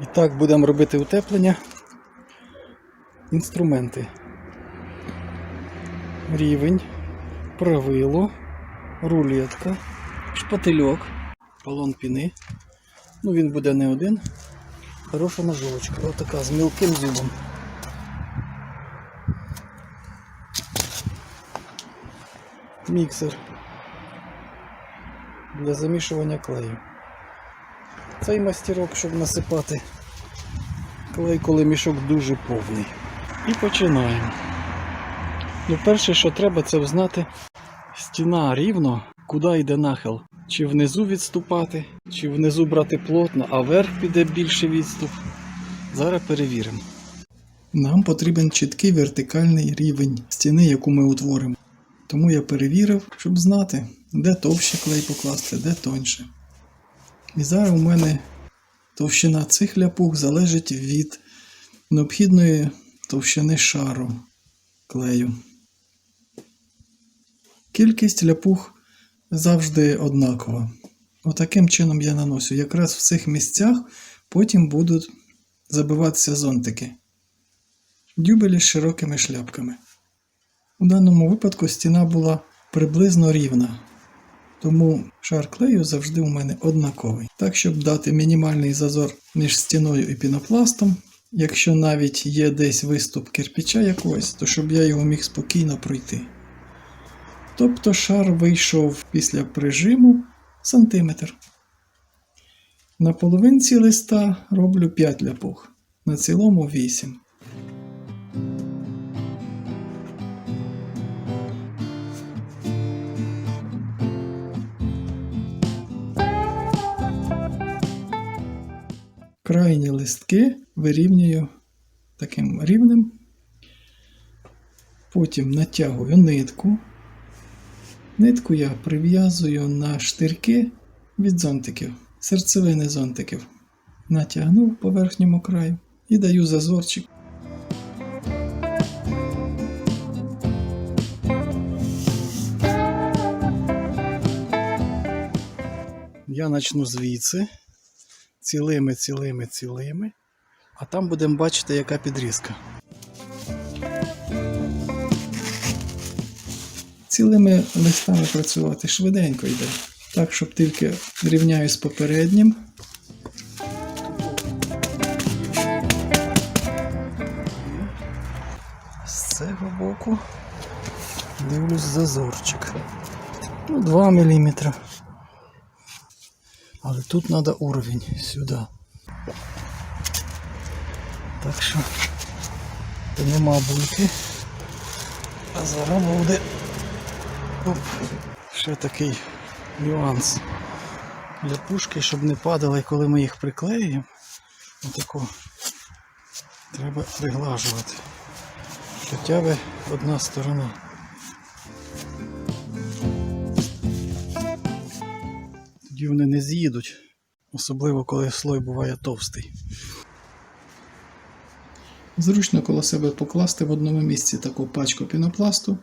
І так будемо робити утеплення. Інструменти. Рівень, правило, рулетка, шпательок, балон піни. Ну він буде не один. Хороша ножовочка. Отака з мілким зубом. Міксер для замішування клею. Цей мастерок, щоб насипати клей, коли мішок дуже повний. І починаємо. Ну, перше, що треба, це взнати стіна рівно, куди йде нахил. Чи внизу відступати, чи внизу брати плотно, а вверх піде більший відступ. Зараз перевіримо. Нам потрібен чіткий вертикальний рівень стіни, яку ми утворимо. Тому я перевірив, щоб знати, де товще клей покласти, де тоньше. І зараз у мене товщина цих ляпух залежить від необхідної товщини шару клею. Кількість ляпух завжди однакова. Отаким чином я наносю. Якраз в цих місцях потім будуть забиватися зонтики. Дюбелі з широкими шляпками. У даному випадку стіна була приблизно рівна. Тому шар клею завжди у мене однаковий. Так, щоб дати мінімальний зазор між стіною і пінопластом, якщо навіть є десь виступ кирпича якогось, то щоб я його міг спокійно пройти. Тобто шар вийшов після прижиму сантиметр. На половинці листа роблю 5 ляпух, на цілому 8. Крайні листки вирівнюю таким рівнем. Потім натягую нитку. Нитку я прив'язую на штирки від зонтиків, серцевини зонтиків. Натягнув по верхньому краю і даю зазорчик. Я почну звідси цілими, цілими, цілими, а там будемо бачити, яка підрізка. Цілими листами працювати швиденько йде. Так, щоб тільки рівняю з попереднім. З цього боку дивлюсь зазорчик. Ну, 2 мм. Але тут треба уровень сюди. Так що то нема бульки. А зараз буде Оп. ще такий нюанс для пушки, щоб не падали, коли ми їх приклеюємо. Отако треба приглажувати. Хоча б одна сторона. Тоді вони не з'їдуть, особливо коли слой буває товстий. Зручно коло себе покласти в одному місці таку пачку пінопласту,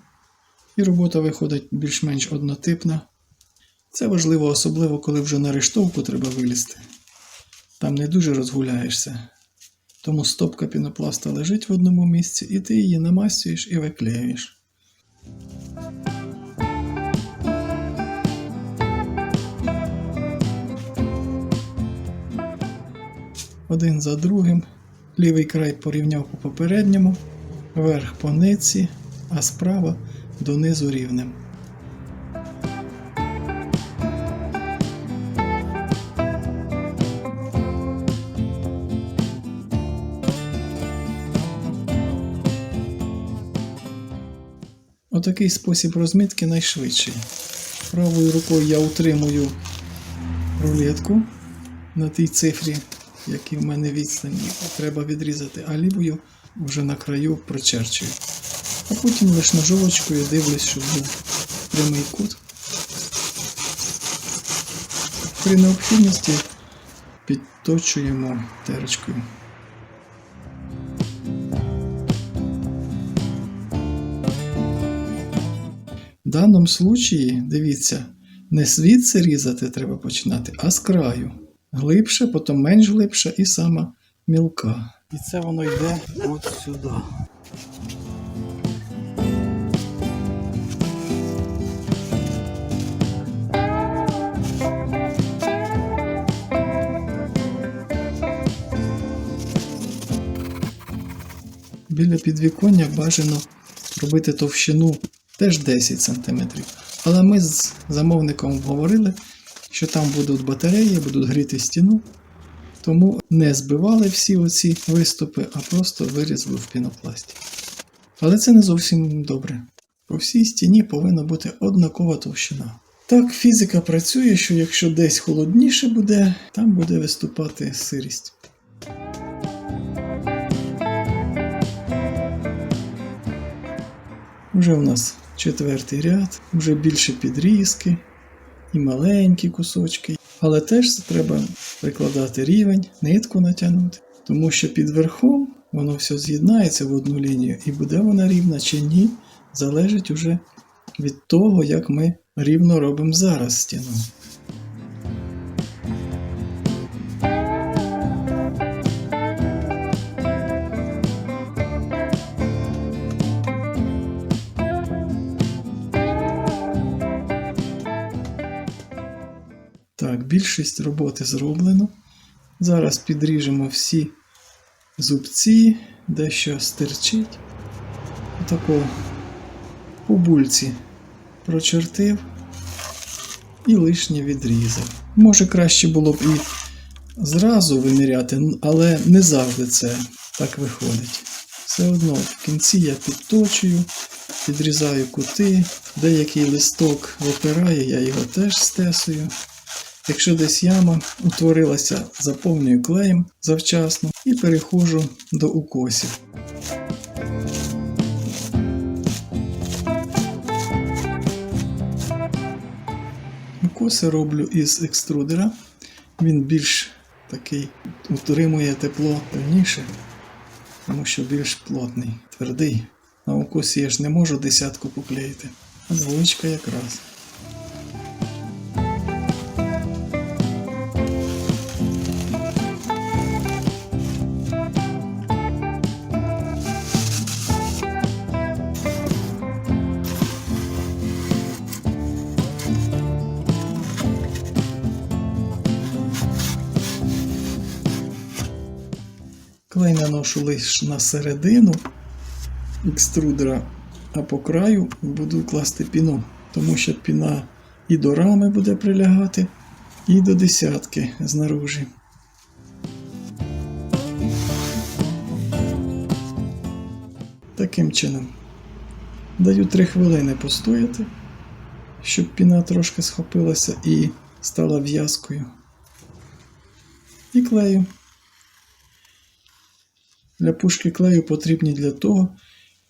і робота виходить більш-менш однотипна. Це важливо, особливо коли вже на рештовку треба вилізти. Там не дуже розгуляєшся. Тому стопка пінопласта лежить в одному місці, і ти її намастюєш і виклеюєш. Один за другим. Лівий край порівняв по попередньому, верх по нитці, а справа донизу рівнем. Отакий спосіб розмітки найшвидший. Правою рукою я утримую рулетку на тій цифрі, які в мене відстані, треба відрізати, а вже на краю прочерчую. А потім лише ножовочкою дивлюсь, щоб був прямий кут. При необхідності підточуємо терочкою. В даному случаї, дивіться, не звідси різати треба починати, а з краю. Глибше, потім менш глибше і сама мілка. І це воно йде от сюди. Біля підвіконня бажано робити товщину теж 10 см. Але ми з замовником говорили, що там будуть батареї, будуть гріти стіну. Тому не збивали всі оці виступи, а просто вирізали в пінопласті. Але це не зовсім добре. По всій стіні повинна бути однакова товщина. Так, фізика працює, що якщо десь холодніше буде, там буде виступати сирість. Вже у нас четвертий ряд, вже більше підрізки і маленькі кусочки. Але теж треба прикладати рівень, нитку натягнути, тому що під верхом воно все з'єднається в одну лінію, і буде вона рівна чи ні, залежить уже від того, як ми рівно робимо зараз стіну. Більшість роботи зроблено. Зараз підріжемо всі зубці, дещо стирчить. Отако по бульці прочертив і лишнє відрізав. Може, краще було б і зразу виміряти, але не завжди це так виходить. Все одно в кінці я підточую, підрізаю кути, деякий листок випирає, я його теж стесую. Якщо десь яма утворилася, заповнюю клеєм завчасно і переходжу до укосів. Укоси роблю із екструдера. Він більш такий утримує тепло пильніше, тому що більш плотний, твердий. На укосі я ж не можу десятку поклеїти, а двоєчка якраз. Клей наношу лише на середину екструдера, а по краю буду класти піну, тому що піна і до рами буде прилягати, і до десятки знаружі. Таким чином. Даю 3 хвилини постояти, щоб піна трошки схопилася і стала в'язкою. І клею. Ляпушки клею потрібні для того,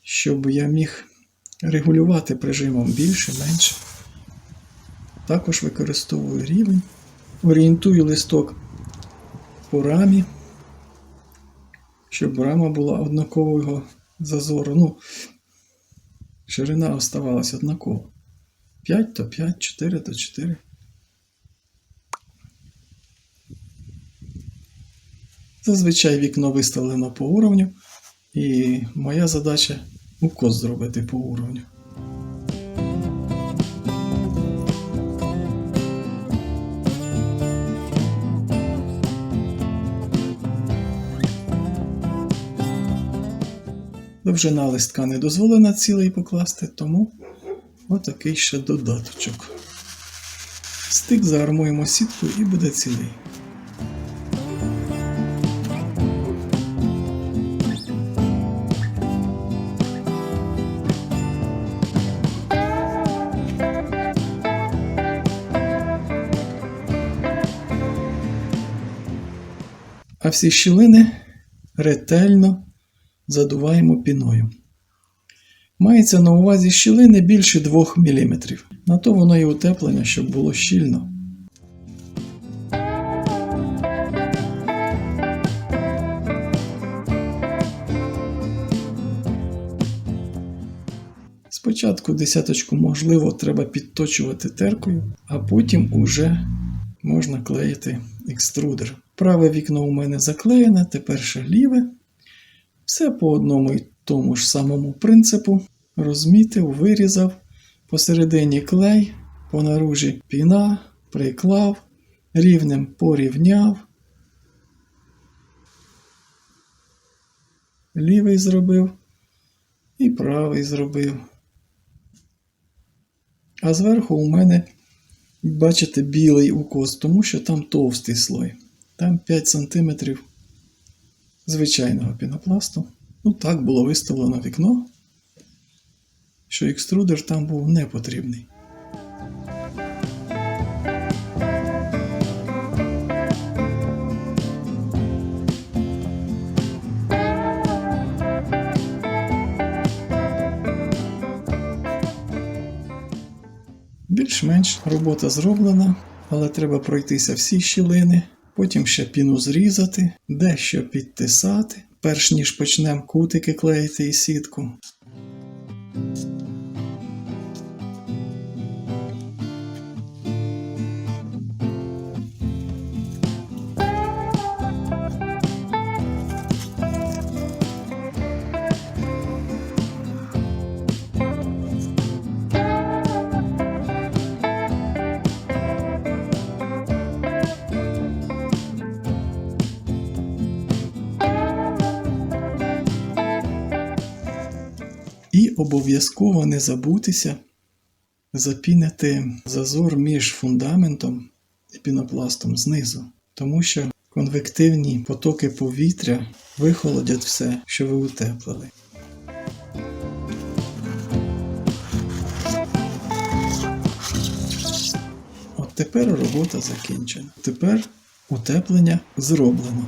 щоб я міг регулювати прижимом більше, менше. Також використовую рівень, орієнтую листок по рамі, щоб рама була однакового зазору. Ну, ширина оставалась однакова. 5 то 5, 4 то 4. Зазвичай вікно виставлено по уровню, і моя задача укос зробити по уровню. Довжина листка не дозволена цілий покласти, тому отакий ще додаточок. Стик заармуємо сіткою і буде цілий. А всі щілини ретельно задуваємо піною. Мається на увазі щілини більше 2 мм. На то воно і утеплення, щоб було щільно. Спочатку десяточку, можливо, треба підточувати теркою, а потім уже можна клеїти екструдер. Праве вікно у мене заклеєне, тепер ще ліве. Все по одному і тому ж самому принципу. Розмітив, вирізав, посередині клей, по наружі піна, приклав, рівнем порівняв. Лівий зробив і правий зробив. А зверху у мене, бачите, білий укос, тому що там товстий слой. Там 5 см звичайного пінопласту. Ну, так було виставлено вікно, що екструдер там був не потрібний. Більш-менш робота зроблена, але треба пройтися всі щілини, потім ще піну зрізати, дещо підтисати, перш ніж почнемо кутики клеїти і сітку. Обов'язково не забутися запінити зазор між фундаментом і пінопластом знизу, тому що конвективні потоки повітря вихолодять все, що ви утеплили. От тепер робота закінчена. Тепер утеплення зроблено.